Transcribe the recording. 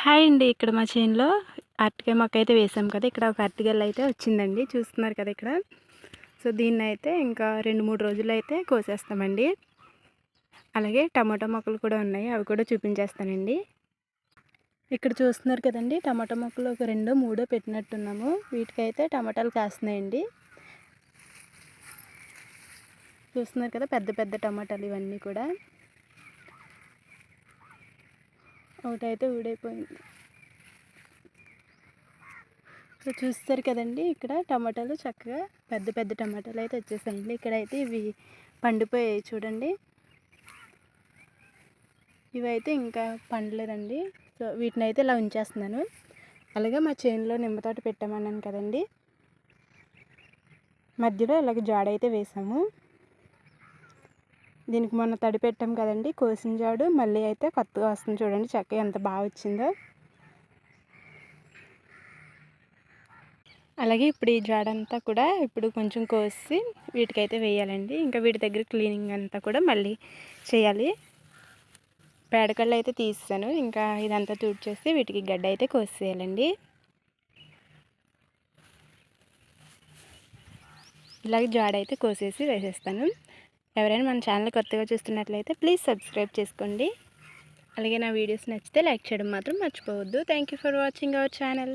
Hi అండి. ఇక్కడ మా చేనులో అరటికాయ మొక్క అయితే వేసాం కదా. ఇక్కడ ఒక అరటికాయలు అయితే వచ్చిందండి. చూస్తున్నారు కదా ఇక్కడ. సో దీన్ని అయితే ఇంకా రెండు మూడు రోజులు అయితే కోసేస్తామండి. అలాగే టమాటో మొక్కలు కూడా ఉన్నాయి. అవి కూడా చూపించేస్తానండి. ఇక్కడ చూస్తున్నారు కదండి. టమాటా మొక్కలు ఒక రెండో మూడో పెట్టినట్టున్నాము. వీటికైతే టమాటాలు కాస్తున్నాయండి. చూస్తున్నారు కదా పెద్ద పెద్ద టమాటాలు ఇవన్నీ కూడా. ఒకటైతే ఊడైపోయింది సో చూస్తారు కదండి ఇక్కడ టమాటాలు చక్కగా పెద్ద పెద్ద టమాటాలు అయితే వచ్చేసాయండి. ఇక్కడైతే ఇవి పండిపోయాయి చూడండి. ఇవైతే ఇంకా పండలేదండి. సో వీటిని అయితే ఇలా ఉంచేస్తున్నాను. అలాగే మా చేనులో నిమ్మతోట పెట్టామన్నాను కదండి. మధ్యలో ఇలాగ జాడైతే వేసాము. దీనికి మొన్న తడి పెట్టాం కదండి కోసిన జాడు. మళ్ళీ అయితే కొత్తగా వస్తుంది చూడండి చక్క ఎంత బాగా వచ్చిందో. అలాగే ఇప్పుడు ఈ జాడంతా కూడా ఇప్పుడు కొంచెం కోసి వీటికైతే వేయాలండి. ఇంకా వీటి దగ్గర క్లీనింగ్ అంతా కూడా మళ్ళీ చేయాలి. పేడకళ్ళు అయితే తీస్తాను. ఇంకా ఇదంతా తుడిచేసి వీటికి గడ్డ అయితే కోసేయాలండి. ఇలాగే అయితే కోసేసి వేసేస్తాను. ఎవరైనా మన ఛానల్ కొత్తగా చూస్తున్నట్లయితే ప్లీజ్ సబ్స్క్రైబ్ చేసుకోండి. అలాగే నా వీడియోస్ నచ్చితే లైక్ చేయడం మాత్రం మర్చిపోవద్దు. Thank for watching our channel